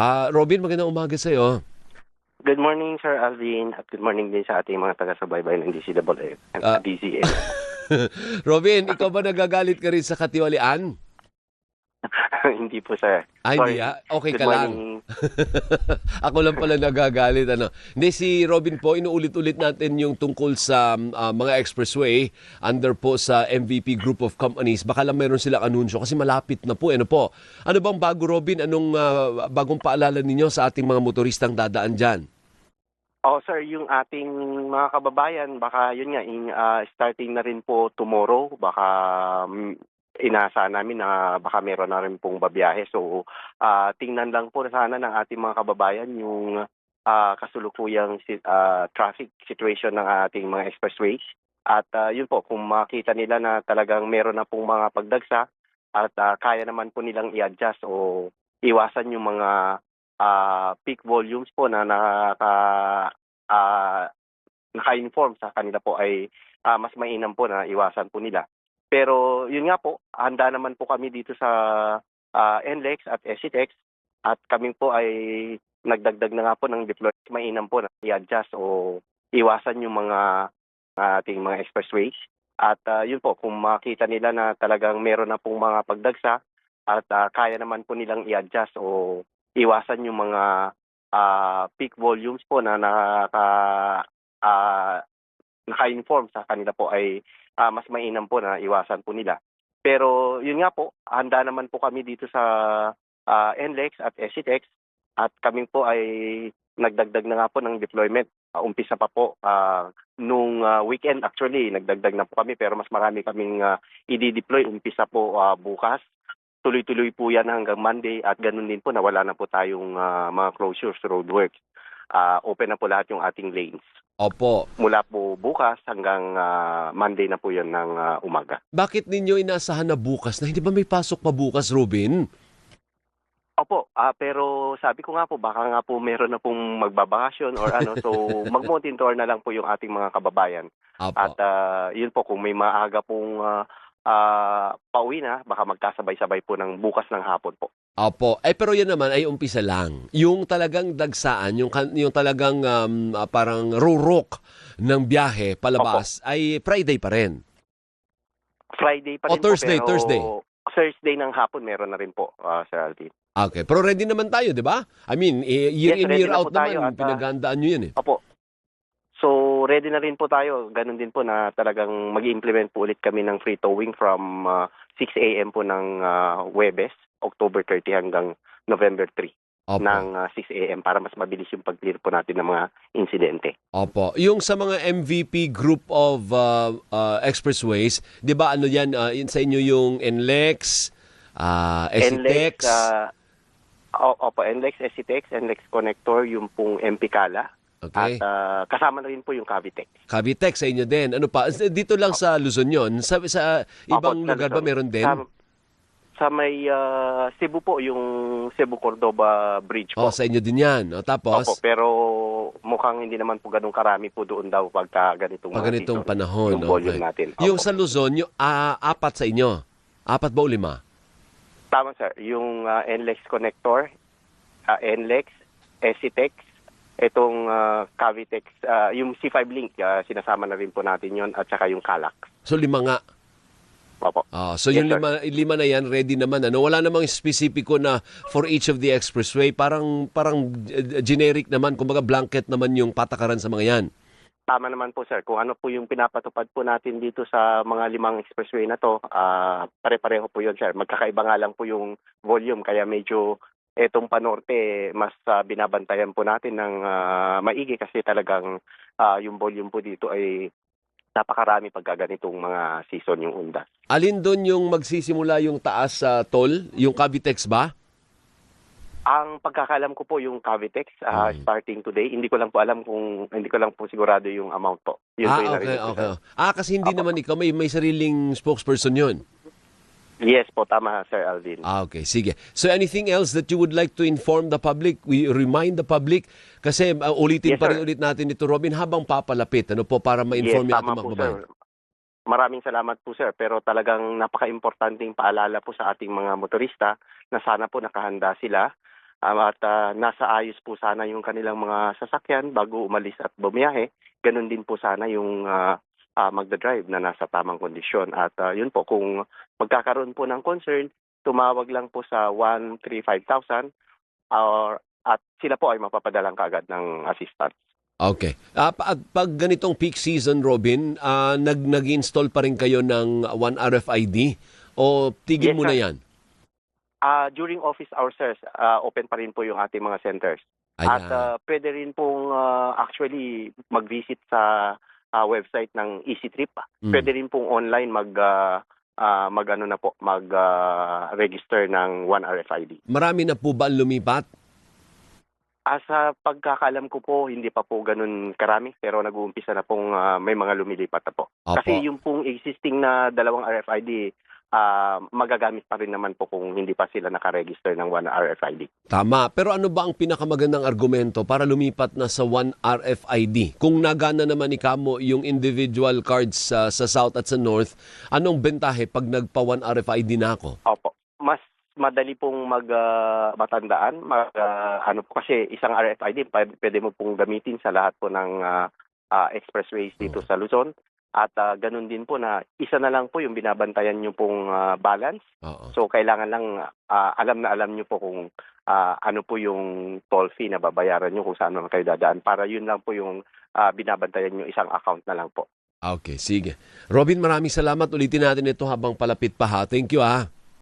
Ah, Robin, magandang umaga sa iyo. Good morning, Sir Alvin, at good morning din sa ating mga taga-subaybay ng DCAA Ah. DCA. Robin, ikaw ba nagagalit ka rin sa katiwalian? Hindi po, sir. Ay, Sorry. hindi ah. Okay Good ka lang. morning. Ako lang pala nagagalit. Ano. Hindi, si Robin po, inuulit-ulit natin yung tungkol sa ah, mga expressway under po sa MVP Group of Companies. Baka lang meron silang anunsyo kasi malapit na po. Ano po? Ano bang bago, Robin? Anong ah, bagong paalala ninyo sa ating mga motoristang dadaan dyan? Oh, sir, yung ating mga kababayan, baka yun nga, in, ah, starting na rin po tomorrow, baka mm, inaasahan namin na baka meron na rin pong babiyahe. So, ah, tingnan lang po sana ng ating mga kababayan yung ah, kasulukuyang si- ah, traffic situation ng ating mga expressways. At ah, yun po, kung makita nila na talagang meron na pong mga pagdagsa at ah, kaya naman po nilang i-adjust o iwasan yung mga ah, peak volumes po na nakaka ah, naka-inform sa kanila po ay ah, mas mainam po na iwasan po nila. Pero yun nga po, handa naman po kami dito sa ah, NLEX at SCTEX at kami po ay nagdagdag na nga po ng deploy. Mainam po na i-adjust o iwasan yung mga ating mga expressways. At ah, yun po, kung makita nila na talagang meron na pong mga pagdagsa at ah, kaya naman po nilang i-adjust o iwasan yung mga ah, peak volumes po na nakaka ah, naka-inform sa kanila po ay ah, mas mainam po na iwasan po nila. Pero yun nga po, handa naman po kami dito sa ah, NLEX at SCTEX at kami po ay nagdagdag na nga po ng deployment. Ah, umpisa pa po ah, nung ah, weekend actually, nagdagdag na po kami pero mas marami kaming ah, i-deploy. Umpisa po ah, bukas tuloy-tuloy po yan hanggang Monday at ganun din po na wala na po tayong ah, mga closures, roadworks. Ah, open na po lahat yung ating lanes. Opo. Mula po bukas hanggang ah, Monday na po yan ng ah, umaga. Bakit ninyo inaasahan na bukas na? Hindi ba may pasok pa bukas, Robin? Opo, ah, pero sabi ko nga po, baka nga po meron na pong magbabakasyon or ano, so mag-mountain tour na lang po yung ating mga kababayan. Opo. At ah, yun po, kung may maaga pong ah, ah, pauwi na, baka magkasabay-sabay po ng bukas ng hapon po. Opo. Eh pero yan naman ay umpisa lang. Yung talagang dagsaan, yung, yung talagang um, ah, parang rurok ng biyahe palabas ay Friday pa rin. Friday pa O, rin Thursday, po, pero Thursday. Thursday ng hapon meron na rin po, ah, Sir Alvin. Okay. Pero ready naman tayo, di ba? I mean, year Yes, in, year na out tayo naman. at, ah, Pinaghandaan nyo yan eh. Opo. So, ready na rin po tayo. Ganun din po na talagang mag implement po ulit kami ng free towing from ah, 6 a.m. po ng ah, Webes, October 30 hanggang November 3 Opo. ng ah, 6 a.m. para mas mabilis yung pag-clear po natin ng mga insidente. Opo. Yung sa mga MVP group of uh, uh, expressways, 'di ba ano 'yan uh, yun sa inyo yung NLEX, uh, SCTEX, NLEX, o- opo, NLEX, SCTEX, NLEX Connector, yung pong MP Kala. Okay. At ah, kasama na rin po yung Cavitex. Cavitex sa inyo din. Ano pa? Dito lang sa Luzon 'yon. Sa, sa ibang sa lugar ba meron din? Sa, sa may ah, Cebu po, yung Cebu Cordoba Bridge Oh, po. sa inyo din 'yan. O, tapos Opo, pero mukhang hindi naman po ganun karami po doon daw pagka ganitong pag ganitong season, panahon, yung okay. natin. Yung Opo. sa Luzon, yung ah, apat sa inyo. Apat ba o lima? Tama sir, yung ah, NLEX connector, ah, NLEX, SCTEX, itong uh, Cavitex, ah, yung C5 link, ah, sinasama na rin po natin yon at saka yung Calax. So lima nga. Opo. Ah, so Yes, yung sir. lima, lima na yan, ready naman. Ano? Wala namang spesifiko na for each of the expressway. Parang parang uh, generic naman. Kumbaga blanket naman yung patakaran sa mga yan. Tama naman po sir, kung ano po yung pinapatupad po natin dito sa mga limang expressway na to, ah, pare-pareho po yun sir. Magkakaiba nga lang po yung volume kaya medyo etong panorte mas ah, binabantayan po natin ng ah, maigi kasi talagang ah, yung volume po dito ay napakarami pagka ganitong mga season yung undas. Alin doon yung magsisimula yung taas sa toll? Yung Cavitex ba? Ang pagkakalam ko po yung Cavitex ah, Mm. starting today, hindi ko lang po alam kung hindi ko lang po sigurado yung amount po. Yun po ah, yung okay, okay. Ah, kasi hindi Apo. naman ikaw, may, may sariling spokesperson yun. Yes po, tama Sir Alvin. Ah, okay. Sige. So anything else that you would like to inform the public? We remind the public kasi uh, ulitin Yes, pa rin sir. ulit natin ito, Robin, habang papalapit. Ano po, para ma-inform yes, tama mga po, kababayan. Maraming salamat po, sir. Pero talagang napaka-importanting paalala po sa ating mga motorista na sana po nakahanda sila Um, at ah, nasa ayos po sana yung kanilang mga sasakyan bago umalis at bumiyahe. Ganon din po sana yung ah, ah, magdadrive na nasa tamang kondisyon. At ah, yun po, kung magkakaroon po ng concern, tumawag lang po sa 135,000 or at sila po ay mapapadalang kaagad ng assistance. Okay. Ah, pa- at pag ganitong peak season, Robin, ah, nag, nag-install pa rin kayo ng One RFID o tigil Yes, mo na yan? Ah, during office hours, sir, ah, open pa rin po yung ating mga centers. At Ayan. ah, pwede rin pong ah, actually mag-visit sa ah, website ng Easy Trip. Mm. Pwede rin pong online mag ah, ah, mag ano na po, mag ah, register ng One RFID. Marami na po ba ang lumipat? As sa pagkakalam ko po, hindi pa po ganun karami pero nag-uumpisa na pong ah, may mga lumilipat na po. Opo. Kasi yung pong existing na dalawang RFID ah, magagamit pa rin naman po kung hindi pa sila nakaregister ng One RFID. Tama. Pero ano ba ang pinakamagandang argumento para lumipat na sa One RFID? Kung nagana naman ikamo yung individual cards sa, sa South at sa North, anong bentahe pag nagpa One RFID na ako? Opo. Mas madali pong mag ah, matandaan, mag ah, ano po kasi isang RFID pwede, mo pong gamitin sa lahat po ng ah, ah, expressways dito sa Luzon. At ah, ganun din po na isa na lang po yung binabantayan nyo pong ah, balance. Oo. So kailangan lang ah, alam na alam nyo po kung ah, ano po yung toll fee na babayaran nyo kung saan naman kayo dadaan. Para yun lang po yung ah, binabantayan nyo isang account na lang po. Okay, sige. Robin, maraming salamat. Ulitin natin ito habang palapit pa ha. Thank you ah.